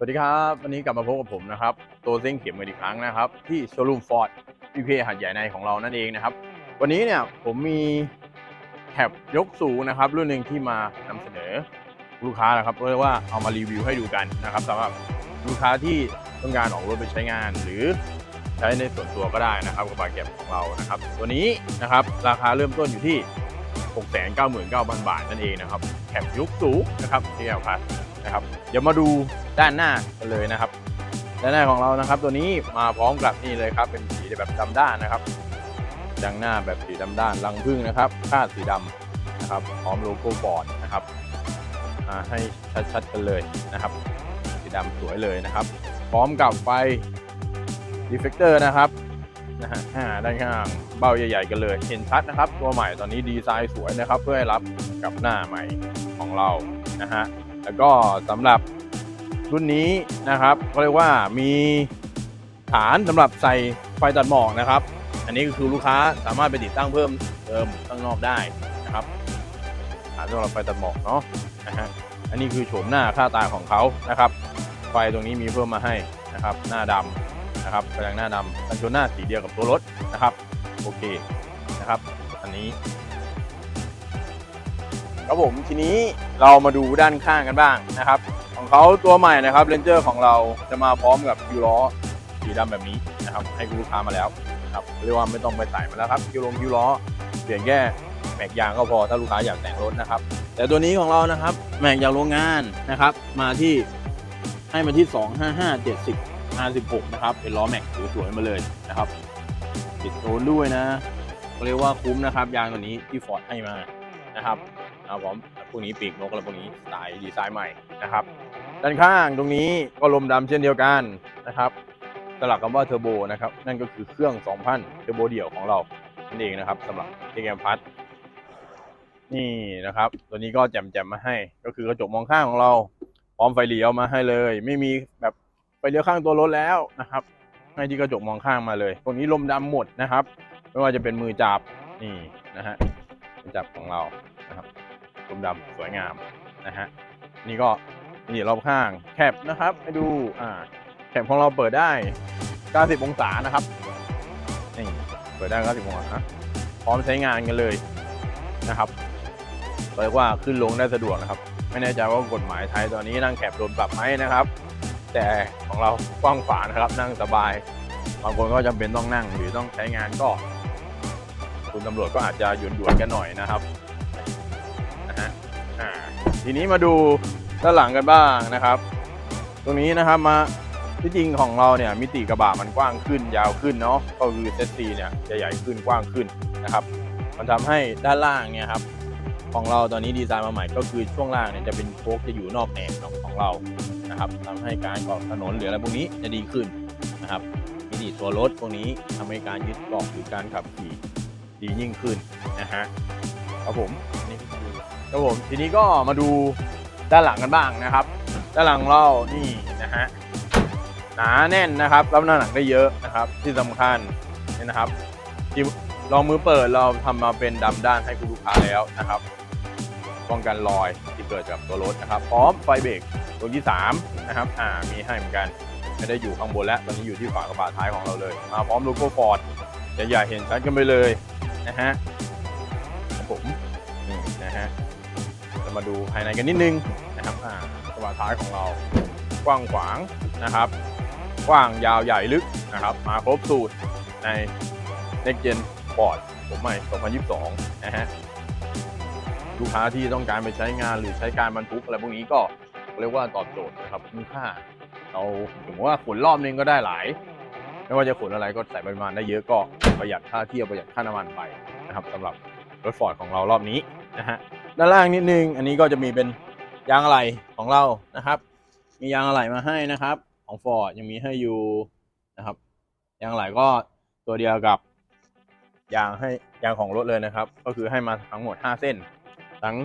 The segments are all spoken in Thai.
สวัสดีครับ วันนี้กลับมาพบกับผมนะครับโตเซ้งเข็มกันอีกครั้งนะครับ ที่โชว์รูมฟอร์ดพีพีหัดใหญ่ในของเรานั่นเองนะครับ วันนี้เนี่ยผมมีแคปยกสูงนะครับ รุ่นหนึ่งที่มานำเสนอลูกค้านะครับเรียกว่าเอามารีวิวให้ดูกันนะครับสำหรับลูกค้าที่ต้องการออกรถไปใช้งาน หรือใช้ในส่วนตัวก็ได้นะครับกับบาแก็บของเรานะครับ ตัวนี้นะครับราคาเริ่มต้นอยู่ที่ 699,000 บาทนั่นเองนะครับแคปยุคสูงนะครับที่แอลพาส นะครับ เดี๋ยวมาดูด้านหน้ากันเลยนะครับ ด้านหน้าของเรานะครับ ตัวนี้มาพร้อมกับนี่เลยครับ เป็นสีแบบดำด้านนะครับดังหน้าแบบสีดำด้านรังพึ่งนะครับคาดสีดำนะครับ พร้อมโลโก้ฟอร์ดนะครับให้ชัดๆกันเลยนะครับ สีดำสวยเลยนะครับ พร้อมกับไฟดีเฟกเตอร์นะครับนะฮะอ่าด้านข้างเบ้าใหญ่ ๆ กันเลย เห็นชัดนะครับ ตัวใหม่ตอนนี้ดีไซน์สวยนะครับ เพื่อให้รับกับหน้าใหม่ของเรานะฮะ แล้วก็สำหรับรุ่นนี้นะครับก็เรียกว่ามีฐานสำหรับใส่ไฟตัดหมอกนะครับ อันนี้ก็คือลูกค้าสามารถไปติดตั้งเพิ่มเติมข้างนอกได้นะครับฐานสำหรับไฟตัดหมอกเนาะนะฮะอันนี้คือโฉมหน้าค่าตาของเขานะครับ ไฟตรงนี้มีเพิ่มมาให้นะครับ หน้าดำนะครับกระจังหน้าดำกันชนหน้าสีเดียวกับตัวรถนะครับ โอเคนะครับ อันนี้ ครับผมทีนี้เรามาดูด้านข้างกันบ้างนะครับ ของเขาตัวใหม่นะครับเรนเจอร์ของเราจะมาพร้อมกับคิวล้อสีดำแบบนี้นะครับ ให้คุณลูกค้ามาแล้วนะครับเรียกว่าไม่ต้องไปใส่มาแล้วครับคิวลงคิวล้อเปลี่ยนแค่แม็กยางก็พอถ้าลูกค้าอยากแต่งรถนะครับ แต่ตัวนี้ของเรานะครับแม็กยางโรงงานนะครับ มาที่ให้มาที่ 255 70 56นะครับเป็นล้อแม็กสวยๆมาเลยนะครับติดโซนด้วยนะเรียกว่าคุ้มนะครับ ยางตัวนี้ที่ฟอร์ดให้มานะครับ นะครับผมพวกนี้ปีกนกอะไรพวกนี้สไตล์ดีไซน์ใหม่นะครับ ด้านข้างตรงนี้ก็ลมดำเช่นเดียวกันนะครับสลักคำว่าเทอร์โบนะครับ นั่นก็คือเครื่อง 2,000 เทอร์โบเดี่ยวของเรานั่นเองนะครับสำหรับเทแกมพัทนี่นะครับ ตัวนี้ก็แจ่มๆมมาให้ ก็คือกระจกมองข้างของเรา พร้อมไฟเลี้ยวมาให้เลย ไม่มีแบบไฟเลี้ยวข้างตัวรถแล้วนะครับให้ที่กระจกมองข้างมาเลยตัวนี้ลมดำหมดนะครับ ไม่ว่าจะเป็นมือจับนี่นะฮะมือจับของเรานะครับ ดำสวยงามนะฮะนี่ก็นี่รอบข้างแคปนะครับให้ดูอ่าแคปของเราเปิดได้ 90 องศานะครับนี่เปิดได้ 90 องศาพร้อมใช้งานกันเลยนะครับเรียกว่าขึ้นลงได้สะดวกนะครับ ไม่แน่ใจว่ากฎหมายไทยตอนนี้นั่งแคปโดนปรับไหมนะครับ แต่ของเรากว้างขวางนะครับนั่งสบายบางคนก็จำเป็นต้องนั่งหรือต้องใช้งานก็ คุณตำรวจก็อาจจะหยุนด่วนกันหน่อยนะครับ ทีนี้มาดูด้านหลังกันบ้างนะครับ ตรงนี้นะครับมาที่จริงของเราเนี่ยมิติกระบะมันกว้างขึ้นยาวขึ้นเนาะก็คือเซตซีเนี่ยจะใหญ่ขึ้นกว้างขึ้นนะครับ มันทำให้ด้านล่างเนี่ยครับของเราตอนนี้ดีไซน์มาใหม่ก็คือช่วงล่างเนี่ยจะเป็นโค้กจะอยู่นอกแหนบของของเรานะครับทำให้การเกาะถนนหรืออะไรพวกนี้จะดีขึ้นนะครับมิติตัวรถพวกนี้ทำให้การยึดเกาะหรือการขับขี่ดียิ่งขึ้นนะฮะครับผมนี่ ครับผมทีนี้ก็มาดูด้านหลังกันบ้างนะครับ ด้านหลังเรานี่นะฮะหนาแน่นนะครับรับน้ำหนักได้เยอะนะครับ ที่สำคัญนี่นะครับที่รองมือเปิดเราทำมาเป็นดำด้านให้คุณลูกค้าแล้วนะครับป้องกันรอยที่เกิดจากตัวรถนะครับ พร้อมไฟเบรกตัวที่3นะครับอ่ามีให้เหมือนกันไม่ได้อยู่ข้างบนแล้วตอนนี้อยู่ที่ฝากระบะท้ายของเราเลยมาพร้อมโลโก้ฟอร์ดจะใหญ่เห็นชัดกันไปเลยนะฮะผม มาดูภายในกันนิดนึงนะครับอ่ากระบะท้ายของเรากว้างขวางนะครับ กว้างยาวใหญ่ลึกนะครับ มาครบสูตรใน Next Gen Sport ผมใหม่ 2022 นะฮะลูกค้าที่ต้องการไปใช้งานหรือใช้การบรรทุกอะไรพวกนี้ก็เรียกว่าตอบโจทย์นะครับคุ้มค่าเราถึงว่าขนรอบนึงก็ได้หลาย ไม่ว่าจะขนอะไรก็ใส่ปริมาณได้เยอะก็ประหยัดค่าเที่ยวประหยัดค่าน้ำมันไปนะครับสำหรับรถฟอร์ดของเรารอบนี้นะฮะ ด้านล่างนิดนึง อันนี้ก็จะมีเป็นยางอะไหล่ของเรานะครับ มียางอะไหล่มาให้นะครับ ของฟอร์ดยังมีให้อยู่นะครับ ยางอะไหล่ก็ตัวเดียวกับยางให้ยางของรถเลยนะครับ ก็คือให้มาทั้งหมด 5 เส้น ทั้ง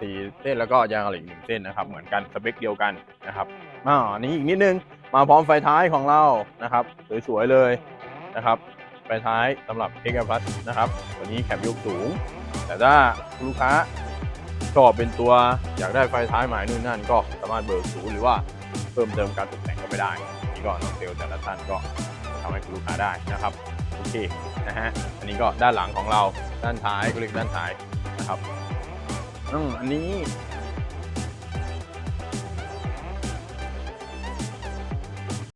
สี่เส้นแล้วก็ยางอะไหล่อีกหนึ่งเส้นนะครับ เหมือนกันสเปคเดียวกันนะครับอ่าอันนี้อีกนิดนึงมาพร้อมไฟท้ายของเรานะครับสวยๆเลยนะครับไฟท้ายสำหรับ x อ Plus นะครับตัวนี้แคปยกสูง แต่ถ้าลูกค้าชอบเป็นตัวอยากได้ไฟท้ายหมายนู่นนั่นก็สามารถเบิกศูนย์หรือว่าเพิ่มเติมการตกแต่งก็ไม่ได้นี่ก็น้องเซลแต่ละท่านก็ทำให้คุณลูกค้าได้นะครับโอเคนะฮะอันนี้ก็ด้านหลังของเราด้านท้ายก็เรียกด้านท้ายนะครับอืมอันนี้